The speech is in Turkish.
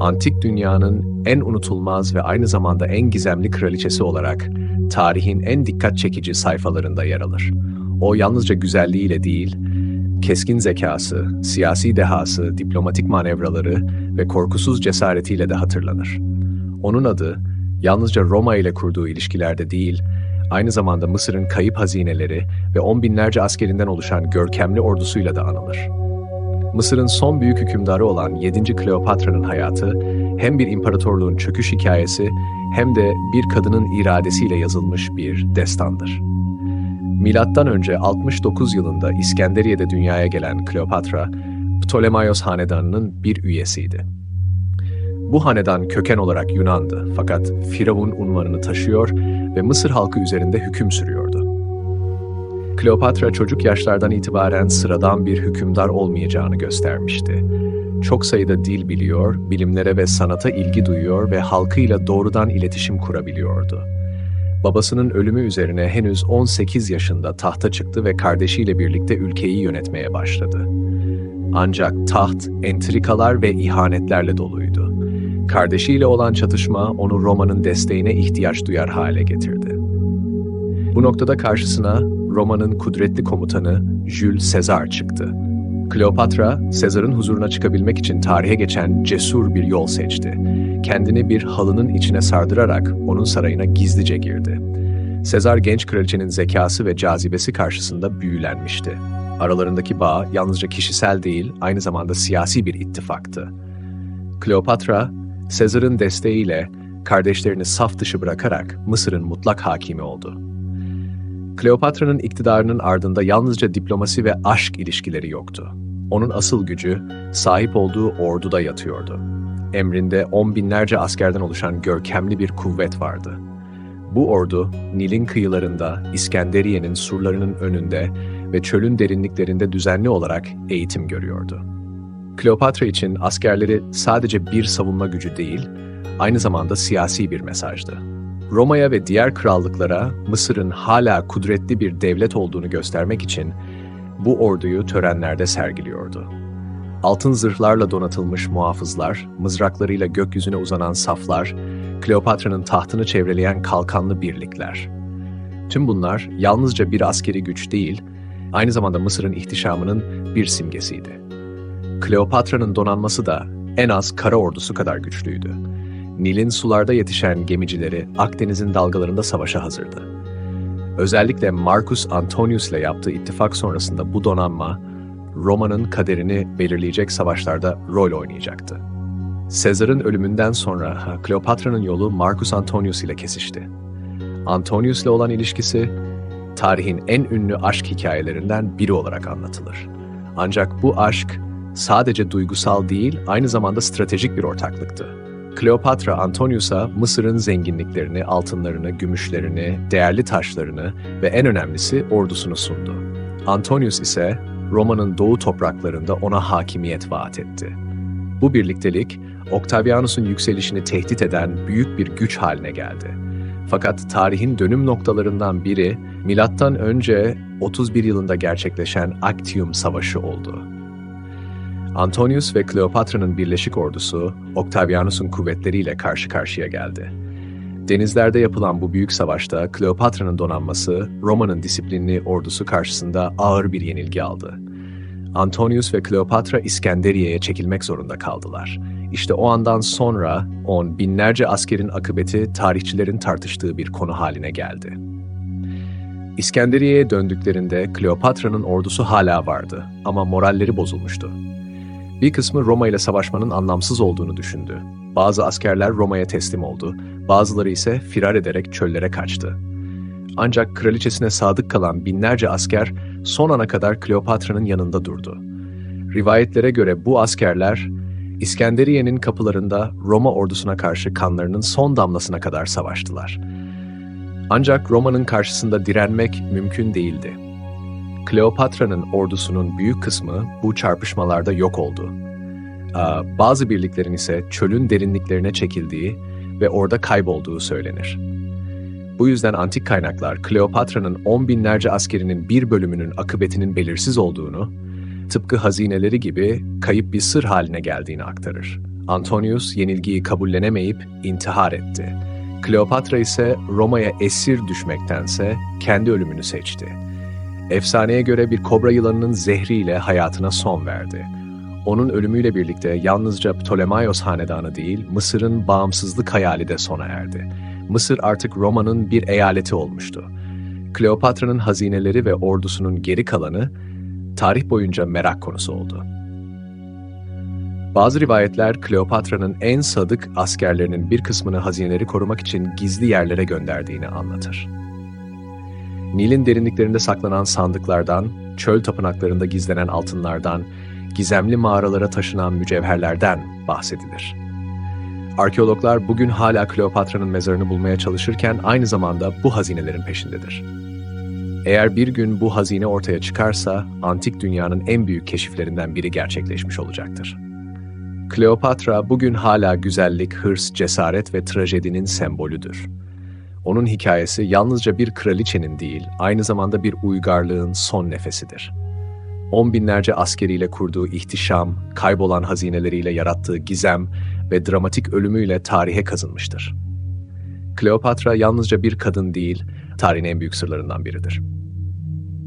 antik dünyanın en unutulmaz ve aynı zamanda en gizemli kraliçesi olarak tarihin en dikkat çekici sayfalarında yer alır. O yalnızca güzelliğiyle değil, keskin zekası, siyasi dehası, diplomatik manevraları ve korkusuz cesaretiyle de hatırlanır. Onun adı yalnızca Roma ile kurduğu ilişkilerde değil, aynı zamanda Mısır'ın kayıp hazineleri ve on binlerce askerinden oluşan görkemli ordusuyla da anılır. Mısır'ın son büyük hükümdarı olan 7. Kleopatra'nın hayatı hem bir imparatorluğun çöküş hikayesi hem de bir kadının iradesiyle yazılmış bir destandır. Milattan önce 69 yılında İskenderiye'de dünyaya gelen Kleopatra, Ptolemaios hanedanının bir üyesiydi. Bu hanedan köken olarak Yunandı fakat Firavun unvanını taşıyor ve Mısır halkı üzerinde hüküm sürüyordu. Kleopatra çocuk yaşlardan itibaren sıradan bir hükümdar olmayacağını göstermişti. Çok sayıda dil biliyor, bilimlere ve sanata ilgi duyuyor ve halkıyla doğrudan iletişim kurabiliyordu. Babasının ölümü üzerine henüz 18 yaşında tahta çıktı ve kardeşiyle birlikte ülkeyi yönetmeye başladı. Ancak taht entrikalar ve ihanetlerle doluydu. Kardeşiyle olan çatışma onu Roma'nın desteğine ihtiyaç duyar hale getirdi. Bu noktada karşısına Roma'nın kudretli komutanı Jules Caesar çıktı. Kleopatra, Sezar'ın huzuruna çıkabilmek için tarihe geçen cesur bir yol seçti. Kendini bir halının içine sardırarak onun sarayına gizlice girdi. Sezar genç kraliçenin zekası ve cazibesi karşısında büyülenmişti. Aralarındaki bağ yalnızca kişisel değil, aynı zamanda siyasi bir ittifaktı. Kleopatra, Sezar'ın desteğiyle kardeşlerini saf dışı bırakarak Mısır'ın mutlak hakimi oldu. Kleopatra'nın iktidarının ardında yalnızca diplomasi ve aşk ilişkileri yoktu. Onun asıl gücü sahip olduğu orduda yatıyordu. Emrinde on binlerce askerden oluşan görkemli bir kuvvet vardı. Bu ordu Nil'in kıyılarında, İskenderiye'nin surlarının önünde ve çölün derinliklerinde düzenli olarak eğitim görüyordu. Kleopatra için askerleri sadece bir savunma gücü değil, aynı zamanda siyasi bir mesajdı. Roma'ya ve diğer krallıklara Mısır'ın hala kudretli bir devlet olduğunu göstermek için bu orduyu törenlerde sergiliyordu. Altın zırhlarla donatılmış muhafızlar, mızraklarıyla gökyüzüne uzanan saflar, Kleopatra'nın tahtını çevreleyen kalkanlı birlikler. Tüm bunlar yalnızca bir askeri güç değil, aynı zamanda Mısır'ın ihtişamının bir simgesiydi. Kleopatra'nın donanması da en az kara ordusu kadar güçlüydü. Nil'in sularda yetişen gemicileri Akdeniz'in dalgalarında savaşa hazırdı. Özellikle Marcus Antonius ile yaptığı ittifak sonrasında bu donanma, Roma'nın kaderini belirleyecek savaşlarda rol oynayacaktı. Sezar'ın ölümünden sonra Kleopatra'nın yolu Marcus Antonius ile kesişti. Antonius ile olan ilişkisi, tarihin en ünlü aşk hikayelerinden biri olarak anlatılır. Ancak bu aşk sadece duygusal değil, aynı zamanda stratejik bir ortaklıktı. Kleopatra Antonius'a Mısır'ın zenginliklerini, altınlarını, gümüşlerini, değerli taşlarını ve en önemlisi ordusunu sundu. Antonius ise Roma'nın doğu topraklarında ona hakimiyet vaat etti. Bu birliktelik, Octavianus'un yükselişini tehdit eden büyük bir güç haline geldi. Fakat tarihin dönüm noktalarından biri, milattan önce 31 yılında gerçekleşen Actium Savaşı oldu. Antonius ve Kleopatra'nın birleşik ordusu Octavianus'un kuvvetleriyle karşı karşıya geldi. Denizlerde yapılan bu büyük savaşta Kleopatra'nın donanması Roma'nın disiplinli ordusu karşısında ağır bir yenilgi aldı. Antonius ve Kleopatra İskenderiye'ye çekilmek zorunda kaldılar. İşte o andan sonra on binlerce askerin akıbeti tarihçilerin tartıştığı bir konu haline geldi. İskenderiye'ye döndüklerinde Kleopatra'nın ordusu hala vardı ama moralleri bozulmuştu. Bir kısmı Roma ile savaşmanın anlamsız olduğunu düşündü. Bazı askerler Roma'ya teslim oldu, bazıları ise firar ederek çöllere kaçtı. Ancak kraliçesine sadık kalan binlerce asker son ana kadar Kleopatra'nın yanında durdu. Rivayetlere göre bu askerler İskenderiye'nin kapılarında Roma ordusuna karşı kanlarının son damlasına kadar savaştılar. Ancak Roma'nın karşısında direnmek mümkün değildi. Kleopatra'nın ordusunun büyük kısmı bu çarpışmalarda yok oldu. Bazı birliklerin ise çölün derinliklerine çekildiği ve orada kaybolduğu söylenir. Bu yüzden antik kaynaklar Kleopatra'nın on binlerce askerinin bir bölümünün akıbetinin belirsiz olduğunu, tıpkı hazineleri gibi kayıp bir sır haline geldiğini aktarır. Antonius yenilgiyi kabullenemeyip intihar etti. Kleopatra ise Roma'ya esir düşmektense kendi ölümünü seçti. Efsaneye göre bir kobra yılanının zehriyle hayatına son verdi. Onun ölümüyle birlikte yalnızca Ptolemaios hanedanı değil, Mısır'ın bağımsızlık hayali de sona erdi. Mısır artık Roma'nın bir eyaleti olmuştu. Kleopatra'nın hazineleri ve ordusunun geri kalanı tarih boyunca merak konusu oldu. Bazı rivayetler Kleopatra'nın en sadık askerlerinin bir kısmını hazineleri korumak için gizli yerlere gönderdiğini anlatır. Nil'in derinliklerinde saklanan sandıklardan, çöl tapınaklarında gizlenen altınlardan, gizemli mağaralara taşınan mücevherlerden bahsedilir. Arkeologlar bugün hala Kleopatra'nın mezarını bulmaya çalışırken aynı zamanda bu hazinelerin peşindedir. Eğer bir gün bu hazine ortaya çıkarsa, antik dünyanın en büyük keşiflerinden biri gerçekleşmiş olacaktır. Kleopatra bugün hala güzellik, hırs, cesaret ve trajedinin sembolüdür. Onun hikayesi yalnızca bir kraliçenin değil, aynı zamanda bir uygarlığın son nefesidir. On binlerce askeriyle kurduğu ihtişam, kaybolan hazineleriyle yarattığı gizem ve dramatik ölümüyle tarihe kazınmıştır. Kleopatra yalnızca bir kadın değil, tarihin en büyük sırlarından biridir.